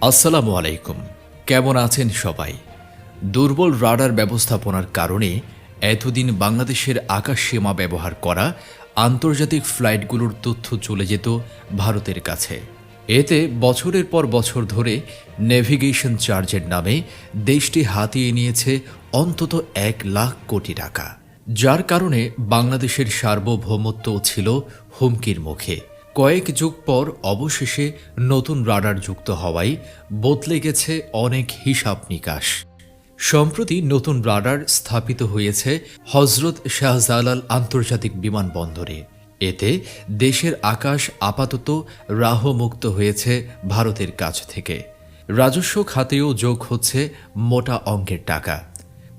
আসসালামু আলাইকুম। কেমন আছেন সবাই? দুর্বল রাডার ব্যবস্থাপনার কারণে এতদিন বাংলাদেশের আকাশ সীমা ব্যবহার করা আন্তর্জাতিক ফ্লাইটগুলোর তথ্য চলে যেত ভারতের কাছে। এতে বছরের পর বছর ধরে নেভিগেশন চার্জের নামে দেশটি হাতিয়ে নিয়েছে অন্তত এক লাখ কোটি টাকা। যার কারণে বাংলাদেশের সার্বভৌমত্ব ছিল হুমকির মুখে। কয়েক যুগ পর অবশেষে নতুন রাডার যুক্ত হওয়ায় বদলে গেছে অনেক হিসাব নিকাশ। সম্প্রতি নতুন রাডার স্থাপিত হয়েছে হজরত শাহজালাল আন্তর্জাতিক বিমানবন্দরে। এতে দেশের আকাশ আপাতত রাহমুক্ত হয়েছে ভারতের কাছ থেকে। রাজস্ব খাতেও যোগ হচ্ছে মোটা অঙ্কের টাকা।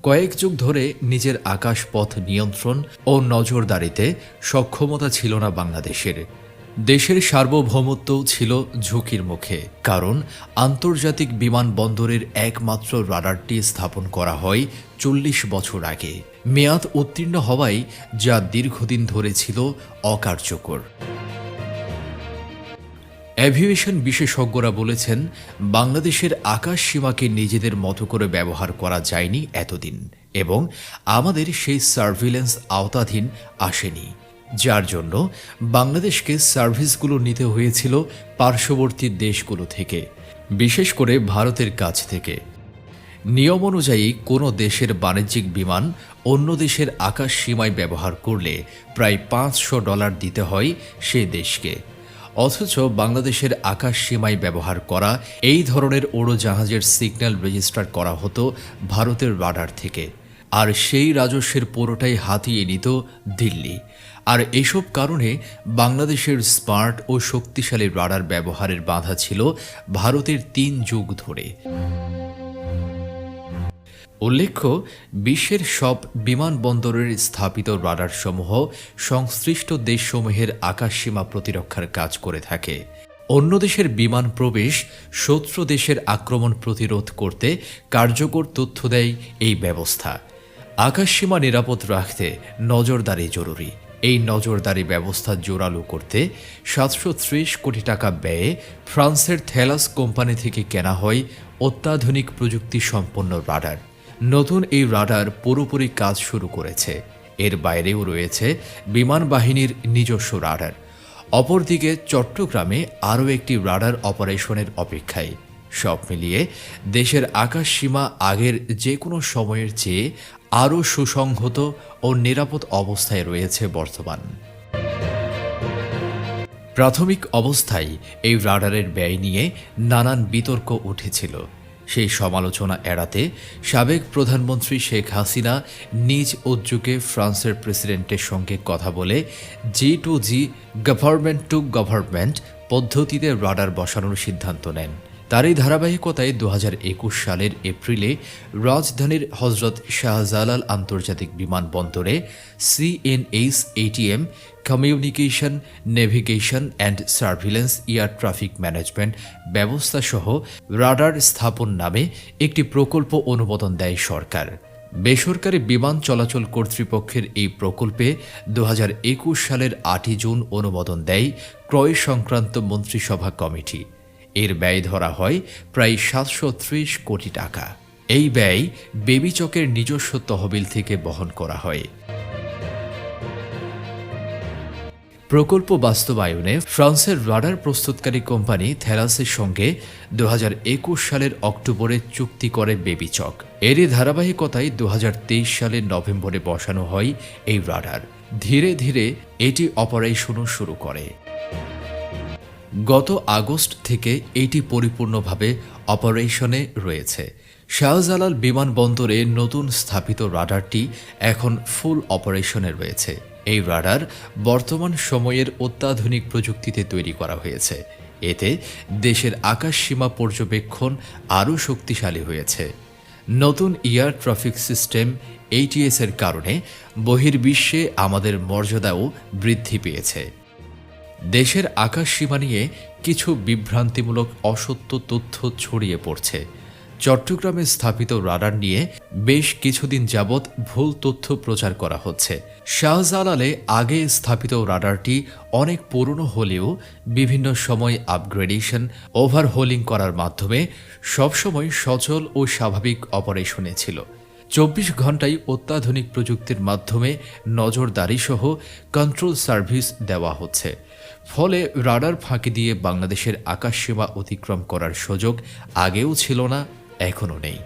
কয়েক যুগ ধরে নিজের আকাশ পথ নিয়ন্ত্রণ ও নজরদারিতে সক্ষমতা ছিল না বাংলাদেশের। দেশের সার্বভৌমত্ব ছিল ঝুঁকির মুখে, কারণ আন্তর্জাতিক বিমানবন্দরের একমাত্র রাডারটি স্থাপন করা হয় চল্লিশ বছর আগে। মেয়াদ উত্তীর্ণ হওয়ায় যা দীর্ঘদিন ধরে ছিল অকার্যকর। অ্যাভিয়েশন বিশেষজ্ঞরা বলেছেন, বাংলাদেশের আকাশ সীমাকে নিজেদের মতো করে ব্যবহার করা যায়নি এতদিন এবং আমাদের সেই সার্ভিলেন্স আওতাধীন আসেনি। যার জন্য বাংলাদেশকে সার্ভিসগুলো নিতে হয়েছিল পার্শ্ববর্তী দেশগুলো থেকে, বিশেষ করে ভারতের কাছ থেকে। নিয়ম অনুযায়ী কোনো দেশের বাণিজ্যিক বিমান অন্য দেশের আকাশ সীমায় ব্যবহার করলে প্রায় পাঁচশো ডলার দিতে হয় সে দেশকে। অথচ বাংলাদেশের আকাশ সীমায় ব্যবহার করা, এই ধরনের উড়োজাহাজের সিগন্যাল রেজিস্টার করা হতো ভারতের রাডার থেকে। আর সেই রাজস্বের পুরোটাই হাতিয়ে নিত দিল্লি। আর এসব কারণে বাংলাদেশের স্মার্ট ও শক্তিশালী রাডার ব্যবহারের বাধা ছিল ভারতের তিন যুগ ধরে। উল্লেখ্য, বিশ্বের সব বিমানবন্দরের স্থাপিত রাডারসমূহ সংশ্লিষ্ট দেশসমূহের আকাশসীমা প্রতিরক্ষার কাজ করে থাকে। অন্য দেশের বিমান প্রবেশ শত্রু দেশের আক্রমণ প্রতিরোধ করতে কার্যকর তথ্য দেয় এই ব্যবস্থা। আকাশসীমা নিরাপদ রাখতে নজরদারি জরুরি। এই নজরদারি ব্যবস্থা জোরালো করতে সাতশো ত্রিশ কোটি টাকা ব্যয়ে ফ্রান্সের থেলাস কোম্পানি থেকে কেনা হয় অত্যাধুনিক প্রযুক্তি সম্পন্ন রাডার। নতুন এই রাডার পুরোপুরি কাজ শুরু করেছে। এর বাইরেও রয়েছে বিমান বাহিনীর নিজস্ব রাডার। অপরদিকে চট্টগ্রামে আরও একটি রাডার অপারেশনের অপেক্ষায়। সব মিলিয়ে দেশের আকাশ সীমা আগের যে কোনো সময়ের চেয়ে আরও সুসংহত ও নিরাপদ অবস্থায় রয়েছে বর্তমান। প্রাথমিক অবস্থায় এই রাডারের ব্যয় নিয়ে নানান বিতর্ক উঠেছিল। সেই সমালোচনা এড়াতে সাবেক প্রধানমন্ত্রী শেখ হাসিনা নিজ উদ্যোগে ফ্রান্সের প্রেসিডেন্টের সঙ্গে কথা বলে G to G government to government পদ্ধতিতে রাডার বসানোর সিদ্ধান্ত নেন। তারই ধারাবাহিকতায় দু হাজার একুশ সালের এপ্রিলে রাজধানীর হজরত শাহজালাল আন্তর্জাতিক বিমানবন্দরে CNS ATM communication, navigation and surveillance, air traffic management ব্যবস্থা সহ রাডার স্থাপন নামে একটি প্রকল্প অনুমোদন দেয় সরকার। বেসরকারি বিমান চলাচল কর্তৃপক্ষের এই প্রকল্পে দু হাজার একুশ সালের আটই জুন অনুমোদন দেয় ক্রয় সংক্রান্ত মন্ত্রিসভা কমিটি। এর ব্যয় ধরা হয় প্রায় সাতশো ত্রিশ কোটি টাকা। এই ব্যয় বেবিচকের নিজস্ব তহবিল থেকে বহন করা হয়। প্রকল্প বাস্তবায়নে ফ্রান্সের রাডার প্রস্তুতকারী কোম্পানি থেরাসের সঙ্গে দুহাজার একুশ সালের অক্টোবরে চুক্তি করে বেবিচক এরই ধারাবাহিকতায় দুহাজার তেইশ সালের নভেম্বরে বসানো হয় এই রাডার। ধীরে ধীরে এটি অপারেশনও শুরু করে। গত আগস্ট থেকে এটি পরিপূর্ণভাবে অপারেশনে রয়েছে। শাহজালাল বিমানবন্দরে নতুন স্থাপিত রাডারটি এখন ফুল অপারেশনে রয়েছে। এই রাডার বর্তমান সময়ের অত্যাধুনিক প্রযুক্তিতে তৈরি করা হয়েছে। এতে দেশের আকাশ সীমা পর্যবেক্ষণ আরও শক্তিশালী হয়েছে। নতুন এয়ার ট্রাফিক সিস্টেম এইটিএসের কারণে বহির্বিশ্বে আমাদের মর্যাদাও বৃদ্ধি পেয়েছে। দেশের আকাশ সীমা নিয়ে কিছু বিভ্রান্তিমূলক অসত্য তথ্য ছড়িয়ে পড়ছে। চট্টগ্রামে স্থাপিত রাডার নিয়ে বেশ কিছুদিন যাবৎ ভুল তথ্য প্রচার করা হচ্ছে। শাহজালালে আগে স্থাপিত রাডারটি অনেক পুরনো হলেও বিভিন্ন সময় আপগ্রেডেশন, ওভারহোলিং করার মাধ্যমে সবসময় সচল ও স্বাভাবিক অপারেশনে ছিল। চব্বিশ ঘন্টায় অত্যাধুনিক প্রযুক্তির মাধ্যমে নজরদারিসহ কন্ট্রোল সার্ভিস দেওয়া হচ্ছে। ফলে রাডার ফাঁকি দিয়ে বাংলাদেশের আকাশ আকাশসীমা অতিক্রম করার সুযোগ আগেও ছিল না, এখনও নেই।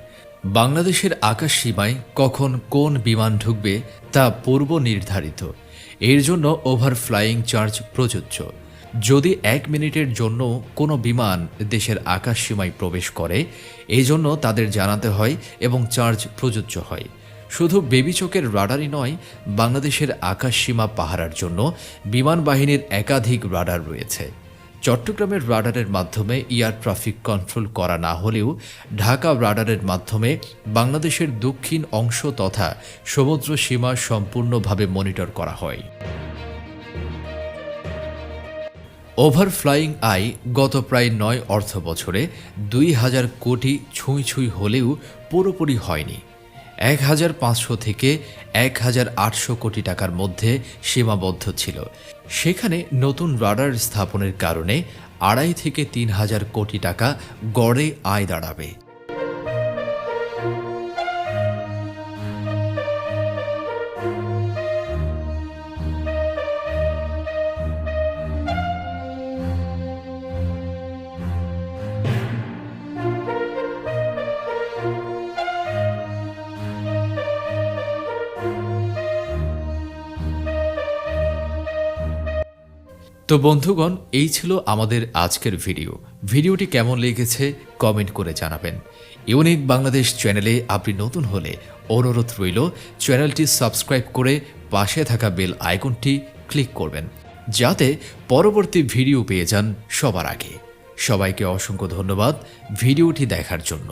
বাংলাদেশের আকাশসীমায় কখন কোন বিমান ঢুকবে তা পূর্ব নির্ধারিত এর জন্য ওভার ফ্লাইং চার্জ প্রযোজ্য। যদি এক মিনিটের জন্য কোনো বিমান দেশের আকাশ সীমায় প্রবেশ করে, এই জন্য তাদের জানাতে হয় এবং চার্জ প্রযোজ্য হয়। শুধু বেবিচকের রাডারই নয়, বাংলাদেশের আকাশ সীমা পাহারার জন্য বিমান বাহিনীর একাধিক রাডার রয়েছে। চট্টগ্রামের রাডারের মাধ্যমে এয়ার ট্রাফিক কন্ট্রোল করা না হলেও ঢাকা রাডারের মাধ্যমে বাংলাদেশের দক্ষিণ অংশ তথা সমুদ্র সীমা সম্পূর্ণভাবে মনিটর করা হয়। ওভারফ্লাইং আই গত প্রায় নয় অর্থ বছরে দুই হাজার কোটি ছুঁই ছুঁই হলেও পুরোপুরি হয়নি। এক হাজার পাঁচশো থেকে এক হাজার আটশো কোটি টাকার মধ্যে সীমাবদ্ধ ছিল। সেখানে নতুন রাডার স্থাপনের কারণে আড়াই থেকে তিন হাজার কোটি টাকা গড়ে আয় দাঁড়াবে। তো বন্ধুগণ, এই ছিল আমাদের আজকের ভিডিও। ভিডিওটি কেমন লেগেছে কমেন্ট করে জানাবেন। ইউনিক বাংলাদেশ চ্যানেলে আপনি নতুন হলে অনুরোধ রইল, চ্যানেলটি সাবস্ক্রাইব করে পাশে থাকা বেল আইকনটি ক্লিক করবেন, যাতে পরবর্তী ভিডিও পেয়ে যান সবার আগে। সবাইকে অসংখ্য ধন্যবাদ ভিডিওটি দেখার জন্য।